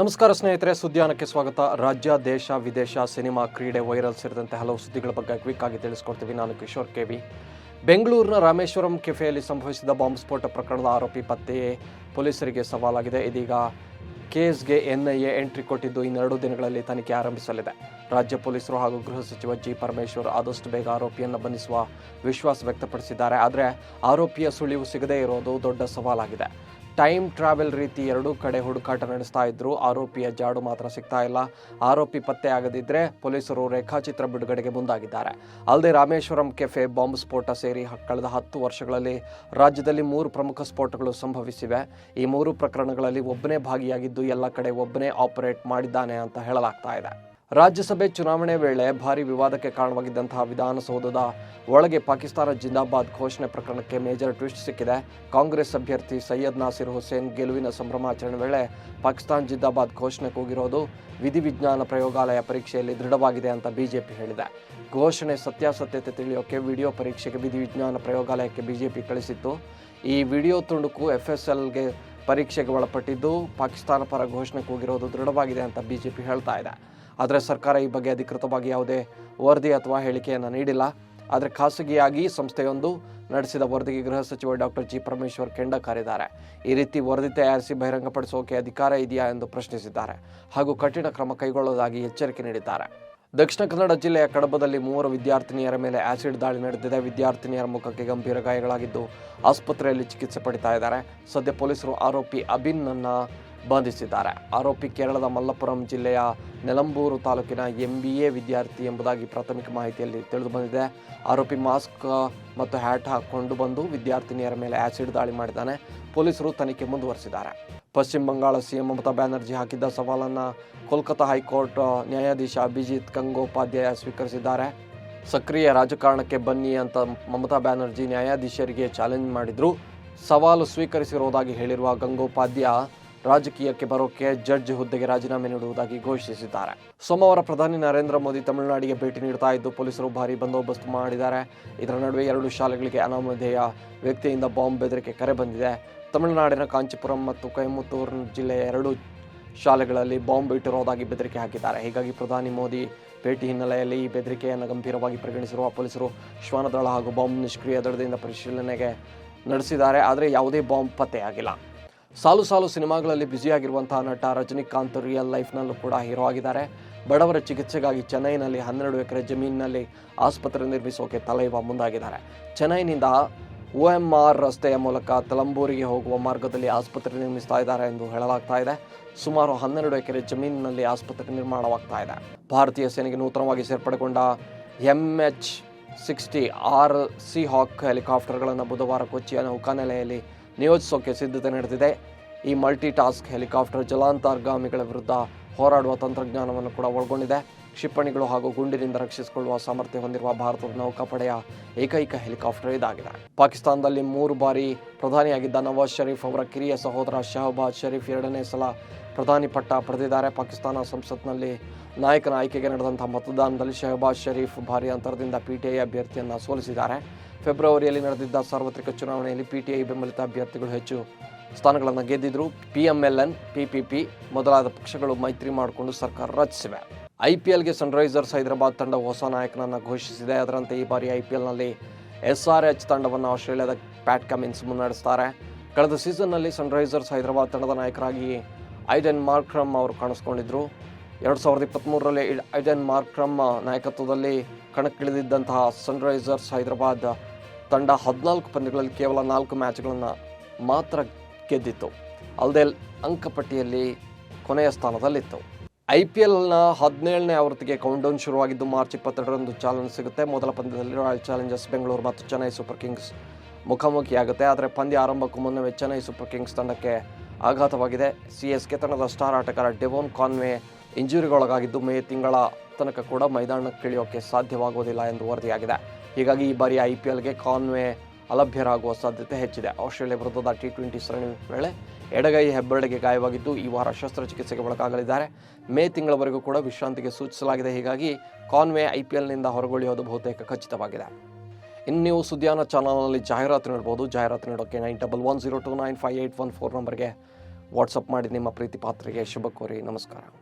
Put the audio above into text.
ನಮಸ್ಕಾರ ಸ್ನೇಹಿತರೆ ಸುದ್ಯಾನಕ್ಕೆ ಸ್ವಾಗತ. ರಾಜ್ಯ, ದೇಶ, ವಿದೇಶ, ಸಿನಿಮಾ, ಕ್ರೀಡೆ, ವೈರಲ್ ಸೇರಿದಂತೆ ಹಲವು ಸುದ್ದಿಗಳ ಬಗ್ಗೆ ಕ್ವಿಕ್ ಆಗಿ ತಿಳಿಸ್ಕೊಡ್ತೀವಿ. ನಾನು ಕಿಶೋರ್ ಕೆವಿ ಬೆಂಗಳೂರಿನ ರಾಮೇಶ್ವರಂ ಕೆಫೆಯಲ್ಲಿ ಸಂಭವಿಸಿದ ಬಾಂಬ್ ಸ್ಫೋಟ ಪ್ರಕರಣದ ಆರೋಪಿ ಪತ್ತೆ ಪೊಲೀಸರಿಗೆ ಸವಾಲಾಗಿದೆ. ಇದೀಗ ಕೇಸ್ಗೆ ಎನ್ಐಎ ಎಂಟ್ರಿ ಕೊಟ್ಟಿದ್ದು ಇನ್ನೆರಡು ದಿನಗಳಲ್ಲಿ ತನಿಖೆ ಆರಂಭಿಸಲಿದೆ. ರಾಜ್ಯ ಪೊಲೀಸರು ಹಾಗೂ ಗೃಹ ಸಚಿವ ಜಿ. ಪರಮೇಶ್ವರ್ ಆದಷ್ಟು ಬೇಗ ಆರೋಪಿಯನ್ನು ಬಂಧಿಸುವ ವಿಶ್ವಾಸ ವ್ಯಕ್ತಪಡಿಸಿದ್ದಾರೆ. ಆದರೆ ಆರೋಪಿಯ ಸುಳಿವು ಸಿಗದೇ ಇರೋದು ದೊಡ್ಡ ಸವಾಲಾಗಿದೆ. ಟೈಮ್ ಟ್ರಾವೆಲ್ ರೀತಿ ಎರಡೂ ಕಡೆ ಹುಡುಕಾಟ ನಡೆಸ್ತಾ ಇದ್ರು. ಆರೋಪಿಯ ಜಾಡು ಮಾತ್ರ ಸಿಗ್ತಾ ಇಲ್ಲ. ಆರೋಪಿ ಪತ್ತೆ ಆಗದಿದ್ರೆ ಪೊಲೀಸರು ರೇಖಾಚಿತ್ರ ಬಿಡುಗಡೆಗೆ ಮುಂದಾಗಿದ್ದಾರೆ. ಅಲ್ಲದೆ ರಾಮೇಶ್ವರಂ ಕೆಫೆ ಬಾಂಬ್ ಸ್ಫೋಟ ಸೇರಿ ಕಳೆದ ಹತ್ತು ವರ್ಷಗಳಲ್ಲಿ ರಾಜ್ಯದಲ್ಲಿ ಮೂರು ಪ್ರಮುಖ ಸ್ಫೋಟಗಳು ಸಂಭವಿಸಿವೆ. ಈ ಮೂರು ಪ್ರಕರಣಗಳಲ್ಲಿ ಒಬ್ಬನೇ ಭಾಗಿಯಾಗಿದ್ದು ಎಲ್ಲ ಕಡೆ ಒಬ್ಬನೇ ಆಪರೇಟ್ ಮಾಡಿದ್ದಾನೆ ಅಂತ ಹೇಳಲಾಗ್ತಾ ಇದೆ. ರಾಜ್ಯಸಭೆ ಚುನಾವಣೆ ವೇಳೆ ಭಾರಿ ವಿವಾದಕ್ಕೆ ಕಾರಣವಾಗಿದ್ದಂತಹ ವಿಧಾನಸೌಧದ ಒಳಗೆ ಪಾಕಿಸ್ತಾನ ಜಿಂದಾಬಾದ್ ಘೋಷಣೆ ಪ್ರಕರಣಕ್ಕೆ ಮೇಜರ್ ಟ್ವಿಸ್ಟ್ ಸಿಕ್ಕಿದೆ. ಕಾಂಗ್ರೆಸ್ ಅಭ್ಯರ್ಥಿ ಸೈಯದ್ ನಾಸಿರ್ ಹುಸೇನ್ ಗೆಲುವಿನ ಸಂಭ್ರಮಾಚರಣೆ ವೇಳೆ ಪಾಕಿಸ್ತಾನ್ ಜಿಂದಾಬಾದ್ ಘೋಷಣೆ ಕೂಗಿರೋದು ವಿಧಿವಿಜ್ಞಾನ ಪ್ರಯೋಗಾಲಯ ಪರೀಕ್ಷೆಯಲ್ಲಿ ದೃಢವಾಗಿದೆ ಅಂತ ಬಿಜೆಪಿ ಹೇಳಿದೆ. ಘೋಷಣೆ ಸತ್ಯಾಸತ್ಯತೆ ತಿಳಿಯೋಕೆ ವಿಡಿಯೋ ಪರೀಕ್ಷೆಗೆ ವಿಧಿವಿಜ್ಞಾನ ಪ್ರಯೋಗಾಲಯಕ್ಕೆ ಬಿಜೆಪಿ ಕಳಿಸಿತ್ತು. ಈ ವಿಡಿಯೋ ತುಣುಕು ಎಫ್ ಎಸ್ ಎಲ್ಗೆ ಪರೀಕ್ಷೆಗೆ ಒಳಪಟ್ಟಿದ್ದು ಪಾಕಿಸ್ತಾನ ಪರ ಘೋಷಣೆ ಕೂಗಿರೋದು ದೃಢವಾಗಿದೆ ಅಂತ ಬಿಜೆಪಿ ಹೇಳ್ತಾ ಇದೆ. ಆದರೆ ಸರ್ಕಾರ ಈ ಬಗ್ಗೆ ಅಧಿಕೃತವಾಗಿ ಯಾವುದೇ ವರದಿ ಅಥವಾ ಹೇಳಿಕೆಯನ್ನು ನೀಡಿಲ್ಲ. ಆದರೆ ಖಾಸಗಿಯಾಗಿ ಸಂಸ್ಥೆಯೊಂದು ನಡೆಸಿದ ವರದಿಗೆ ಗೃಹ ಸಚಿವ ಡಾಕ್ಟರ್ ಜಿ. ಪರಮೇಶ್ವರ್ ಕೆಂಡ ಕಾರಿದ್ದಾರೆ. ಈ ರೀತಿ ವರದಿ ತಯಾರಿಸಿ ಬಹಿರಂಗಪಡಿಸೋಕೆ ಅಧಿಕಾರ ಇದೆಯಾ ಎಂದು ಪ್ರಶ್ನಿಸಿದ್ದಾರೆ. ಹಾಗೂ ಕಠಿಣ ಕ್ರಮ ಕೈಗೊಳ್ಳುವುದಾಗಿ ಎಚ್ಚರಿಕೆ ನೀಡಿದ್ದಾರೆ. ದಕ್ಷಿಣ ಕನ್ನಡ ಜಿಲ್ಲೆಯ ಕಡಬದಲ್ಲಿ ಮೂವರು ವಿದ್ಯಾರ್ಥಿನಿಯರ ಮೇಲೆ ಆಸಿಡ್ ದಾಳಿ ನಡೆದಿದೆ. ವಿದ್ಯಾರ್ಥಿನಿಯರ ಮುಖಕ್ಕೆ ಗಂಭೀರ ಗಾಯಗಳಾಗಿದ್ದು ಆಸ್ಪತ್ರೆಯಲ್ಲಿ ಚಿಕಿತ್ಸೆ ಪಡಿತಾ ಇದ್ದಾರೆ. ಸದ್ಯ ಪೊಲೀಸರು ಆರೋಪಿ ಅಬಿನ್ನನ್ನ ಬಂಧಿಸಿದ್ದಾರೆ. ಆರೋಪಿ ಕೇರಳದ ಮಲ್ಲಪುರಂ ಜಿಲ್ಲೆಯ ನೆಲಂಬೂರು ತಾಲೂಕಿನ ಎಂಬಿಎ ವಿದ್ಯಾರ್ಥಿ ಎಂಬುದಾಗಿ ಪ್ರಾಥಮಿಕ ಮಾಹಿತಿಯಲ್ಲಿ ತಿಳಿದು ಬಂದಿದೆ. ಆರೋಪಿ ಮಾಸ್ಕ್ ಮತ್ತು ಹ್ಯಾಟ್ ಹಾಕಿಕೊಂಡು ಬಂದು ವಿದ್ಯಾರ್ಥಿನಿಯರ ಮೇಲೆ ಆಸಿಡ್ ದಾಳಿ ಮಾಡಿದ್ದಾನೆ. ಪೊಲೀಸರು ತನಿಖೆ ಮುಂದುವರೆಸಿದ್ದಾರೆ. ಪಶ್ಚಿಮ ಬಂಗಾಳ ಸಿಎಂ ಮಮತಾ ಬ್ಯಾನರ್ಜಿ ಹಾಕಿದ್ದ ಸವಾಲನ್ನು ಕೋಲ್ಕತಾ ಹೈಕೋರ್ಟ್ ನ್ಯಾಯಾಧೀಶ ಅಭಿಜಿತ್ ಗಂಗೋಪಾಧ್ಯಾಯ ಸ್ವೀಕರಿಸಿದ್ದಾರೆ. ಸಕ್ರಿಯ ರಾಜಕಾರಣಕ್ಕೆ ಬನ್ನಿ ಅಂತ ಮಮತಾ ಬ್ಯಾನರ್ಜಿ ನ್ಯಾಯಾಧೀಶರಿಗೆ ಚಾಲೆಂಜ್ ಮಾಡಿದ್ರು. ಸವಾಲು ಸ್ವೀಕರಿಸಿರುವುದಾಗಿ ಹೇಳಿರುವ ಗಂಗೋಪಾಧ್ಯಾಯ ರಾಜಕೀಯಕ್ಕೆ ಬರೋಕೆ ಜಡ್ಜ್ ಹುದ್ದೆಗೆ ರಾಜೀನಾಮೆ ನೀಡುವುದಾಗಿ ಘೋಷಿಸಿದ್ದಾರೆ. ಸೋಮವಾರ ಪ್ರಧಾನಿ ನರೇಂದ್ರ ಮೋದಿ ತಮಿಳುನಾಡಿಗೆ ಭೇಟಿ ನೀಡ್ತಾ ಇದ್ದು ಪೊಲೀಸರು ಭಾರಿ ಬಂದೋಬಸ್ತ್ ಮಾಡಿದ್ದಾರೆ. ಇದರ ನಡುವೆ ಎರಡು ಶಾಲೆಗಳಿಗೆ ಅನಾಮಧೇಯ ವ್ಯಕ್ತಿಯಿಂದ ಬಾಂಬ್ ಬೆದರಿಕೆ ಕರೆ ಬಂದಿದೆ. ತಮಿಳುನಾಡಿನ ಕಾಂಚೀಪುರಂ ಮತ್ತು ಕೊಯಮತ್ತೂರು ಜಿಲ್ಲೆಯ ಎರಡು ಶಾಲೆಗಳಲ್ಲಿ ಬಾಂಬ್ ಇಟ್ಟಿರುವುದಾಗಿ ಬೆದರಿಕೆ ಹಾಕಿದ್ದಾರೆ. ಹೀಗಾಗಿ ಪ್ರಧಾನಿ ಮೋದಿ ಭೇಟಿ ಹಿನ್ನೆಲೆಯಲ್ಲಿ ಈ ಬೆದರಿಕೆಯನ್ನು ಗಂಭೀರವಾಗಿ ಪರಿಗಣಿಸಿರುವ ಪೊಲೀಸರು ಶ್ವಾನದಳ ಹಾಗೂ ಬಾಂಬ್ ನಿಷ್ಕ್ರಿಯ ದಳದಿಂದ ಪರಿಶೀಲನೆಗೆ ನಡೆಸಿದ್ದಾರೆ. ಆದರೆ ಯಾವುದೇ ಬಾಂಬ್ ಪತ್ತೆಯಾಗಿಲ್ಲ. ಸಾಲು ಸಾಲು ಸಿನಿಮಾಗಳಲ್ಲಿ ಬ್ಯುಸಿಯಾಗಿರುವಂತಹ ನಟ ರಜನಿಕಾಂತ್ ರಿಯಲ್ ಲೈಫ್ನಲ್ಲೂ ಕೂಡ ಹೀರೋ ಆಗಿದ್ದಾರೆ. ಬಡವರ ಚಿಕಿತ್ಸೆಗಾಗಿ ಚೆನ್ನೈನಲ್ಲಿ ಹನ್ನೆರಡು ಎಕರೆ ಜಮೀನಿನಲ್ಲಿ ಆಸ್ಪತ್ರೆ ನಿರ್ಮಿಸೋಕೆ ತಲೆಯುವ ಮುಂದಾಗಿದ್ದಾರೆ. ಚೆನ್ನೈನಿಂದ ಒ ಎಂ ಆರ್ ರಸ್ತೆಯ ಮೂಲಕ ತಲಂಬೂರಿಗೆ ಹೋಗುವ ಮಾರ್ಗದಲ್ಲಿ ಆಸ್ಪತ್ರೆ ನಿರ್ಮಿಸ್ತಾ ಇದ್ದಾರೆ ಎಂದು ಹೇಳಲಾಗ್ತಾ ಇದೆ. ಸುಮಾರು ಹನ್ನೆರಡು ಎಕರೆ ಜಮೀನಿನಲ್ಲಿ ಆಸ್ಪತ್ರೆ ನಿರ್ಮಾಣವಾಗ್ತಾ ಇದೆ. ಭಾರತೀಯ ಸೇನೆಗೆ ನೂತನವಾಗಿ ಸೇರ್ಪಡೆಗೊಂಡ M H sixty R sea hawk ಹೆಲಿಕಾಪ್ಟರ್ಗಳನ್ನು ಬುಧವಾರ ಕೊಚ್ಚಿಯ ನೌಕಾನೆಲೆಯಲ್ಲಿ ನಿಯೋಜಿಸೋಕೆ ಸಿದ್ಧತೆ ನಡೆದಿದೆ. ಈ ಮಲ್ಟಿ ಟಾಸ್ಕ್ ಹೆಲಿಕಾಪ್ಟರ್ ಜಲಾಂತರ್ಗಾಮಿಗಳ ವಿರುದ್ಧ ಹೋರಾಡುವ ತಂತ್ರಜ್ಞಾನವನ್ನು ಕೂಡ ಒಳಗೊಂಡಿದೆ. ಕ್ಷಿಪಣಿಗಳು ಹಾಗೂ ಗುಂಡಿನಿಂದ ರಕ್ಷಿಸಿಕೊಳ್ಳುವ ಸಾಮರ್ಥ್ಯ ಹೊಂದಿರುವ ಭಾರತದ ನೌಕಾಪಡೆಯ ಏಕೈಕ ಹೆಲಿಕಾಪ್ಟರ್ ಇದಾಗಿದೆ. ಪಾಕಿಸ್ತಾನದಲ್ಲಿ ಮೂರು ಬಾರಿ ಪ್ರಧಾನಿಯಾಗಿದ್ದ ನವಾಜ್ ಷರೀಫ್ ಅವರ ಕಿರಿಯ ಸಹೋದರ ಶಹಬಾಜ್ ಷರೀಫ್ ಎರಡನೇ ಸಲ ಪ್ರಧಾನಿ ಪಟ್ಟ ಪಡೆದಿದ್ದಾರೆ. ಪಾಕಿಸ್ತಾನ ಸಂಸತ್ನಲ್ಲಿ ನಾಯಕನ ಆಯ್ಕೆಗೆ ನಡೆದಂತಹ ಮತದಾನದಲ್ಲಿ ಶಹಬಾಜ್ ಷರೀಫ್ ಭಾರಿ ಅಂತರದಿಂದ ಪಿಟಿಐ ಅಭ್ಯರ್ಥಿಯನ್ನು ಸೋಲಿಸಿದ್ದಾರೆ. ಫೆಬ್ರವರಿಯಲ್ಲಿ ನಡೆದಿದ್ದ ಸಾರ್ವತ್ರಿಕ ಚುನಾವಣೆಯಲ್ಲಿ ಪಿಟಿಐ ಬೆಂಬಲಿತ ಅಭ್ಯರ್ಥಿಗಳು ಹೆಚ್ಚು ಸ್ಥಾನಗಳನ್ನು ಗೆದ್ದಿದ್ರು. ಪಿಎಂಎಲ್ಎನ್ ಪಿಪಿಪಿ ಮೊದಲಾದ ಪಕ್ಷಗಳು ಮೈತ್ರಿ ಮಾಡಿಕೊಂಡು ಸರ್ಕಾರ ರಚಿಸಿವೆ. ಐಪಿಎಲ್ಗೆ ಸನ್ರೈಸರ್ಸ್ ಹೈದರಾಬಾದ್ ತಂಡ ಹೊಸ ನಾಯಕನನ್ನು ಘೋಷಿಸಿದೆ. ಅದರಂತೆ ಈ ಬಾರಿ ಐ ಪಿ ಎಲ್ನಲ್ಲಿ ಎಸ್ ಆರ್ ಎಚ್ ತಂಡವನ್ನು ಆಸ್ಟ್ರೇಲಿಯಾದ ಪ್ಯಾಟ್ ಕಮಿನ್ಸ್ ಮುನ್ನಡೆಸ್ತಾರೆ. ಕಳೆದ ಸೀಸನ್ನಲ್ಲಿ ಸನ್ರೈಸರ್ಸ್ ಹೈದರಾಬಾದ್ ತಂಡದ ನಾಯಕರಾಗಿ ಐಡೆನ್ ಮಾರ್ಕ್ರಮ್ ಅವರು ಕಾಣಿಸ್ಕೊಂಡಿದ್ದರು ಎರಡು ಸಾವಿರದ ಇಪ್ಪತ್ತ್ಮೂರರಲ್ಲಿ ಐಡೆನ್ ಮಾರ್ಕ್ರಮ್ ನಾಯಕತ್ವದಲ್ಲಿ ಕಣಕ್ಕಿಳಿದಿದ್ದಂತಹ ಸನ್ರೈಸರ್ಸ್ ಹೈದರಾಬಾದ್ ತಂಡ ಹದಿನಾಲ್ಕು ಪಂದ್ಯಗಳಲ್ಲಿ ಕೇವಲ ನಾಲ್ಕು ಮ್ಯಾಚ್ಗಳನ್ನು ಮಾತ್ರ ಗೆದ್ದಿತ್ತು. ಅಲ್ಲದೆ ಅಂಕಪಟ್ಟಿಯಲ್ಲಿ ಕೊನೆಯ ಸ್ಥಾನದಲ್ಲಿತ್ತು. ಐ ಪಿ ಎಲ್ನ ಹದಿನೇಳನೇ ಆವೃತ್ತಿಗೆ ಕೌಂಟೌನ್ ಶುರುವಾಗಿದ್ದು, ಮಾರ್ಚ್ ಇಪ್ಪತ್ತೆರಡರಂದು ಚಾಲನೆ ಸಿಗುತ್ತೆ. ಮೊದಲ ಪಂದ್ಯದಲ್ಲಿ ರಾಯಲ್ ಚಾಲೆಂಜರ್ಸ್ ಬೆಂಗಳೂರು ಮತ್ತು ಚೆನ್ನೈ ಸೂಪರ್ ಕಿಂಗ್ಸ್ ಮುಖಾಮುಖಿಯಾಗುತ್ತೆ. ಆದರೆ ಪಂದ್ಯ ಆರಂಭಕ್ಕೂ ಮುನ್ನವೇ ಚೆನ್ನೈ ಸೂಪರ್ ಕಿಂಗ್ಸ್ ತಂಡಕ್ಕೆ ಆಘಾತವಾಗಿದೆ. ಸಿ ಎಸ್ ಕೆ ತಂಡದ ಸ್ಟಾರ್ ಆಟಗಾರ ಡೆವೋನ್ ಕಾನ್ವೆ ಇಂಜುರಿಗೊಳಗಾಗಿದ್ದು, ಮೇ ತಿಂಗಳ ತನಕ ಕೂಡ ಮೈದಾನಕ್ಕೆ ಇಳಿಯೋಕೆ ಸಾಧ್ಯವಾಗುವುದಿಲ್ಲ ಎಂದು ವರದಿಯಾಗಿದೆ. ಹೀಗಾಗಿ ಈ ಬಾರಿ ಐ ಪಿ ಎಲ್ಗೆ ಕಾನ್ವೆ ಅಲಭ್ಯರಾಗುವ ಸಾಧ್ಯತೆ ಹೆಚ್ಚಿದೆ. ಆಸ್ಟ್ರೇಲಿಯಾ ವಿರುದ್ಧದ ಟಿ ಟ್ವೆಂಟಿ ಸರಣಿ ವೇಳೆ ಎಡಗೈ ಹೆಬ್ಬೆರಳಿಗೆ ಗಾಯವಾಗಿದ್ದು ಈ ವಾರ ಶಸ್ತ್ರಚಿಕಿತ್ಸೆಗೆ ಒಳಗಾಗಲಿದ್ದಾರೆ. ಮೇ ತಿಂಗಳವರೆಗೂ ಕೂಡ ವಿಶ್ರಾಂತಿಗೆ ಸೂಚಿಸಲಾಗಿದೆ. ಹೀಗಾಗಿ ಕಾನ್ವೆ ಐ ಪಿ ಎಲ್ನಿಂದ ಹೊರಗುಳಿಯೋದು ಬಹುತೇಕ ಖಚಿತವಾಗಿದೆ. ಇನ್ನು ನೀವು ಸುದ್ದಿಯಾನ ಚಾನಲ್ನಲ್ಲಿ ಜಾಹೀರಾತು ನೀಡ್ಬೋದು. ಜಾಹೀರಾತು ನೀಡೋಕ್ಕೆ nine double one zero two nine five eight one four ನಂಬರ್ಗೆ ವಾಟ್ಸಪ್ ಮಾಡಿ. ನಿಮ್ಮ ಪ್ರೀತಿ ಪಾತ್ರಿಗೆ ಶುಭ ಕೋರಿ. ನಮಸ್ಕಾರ.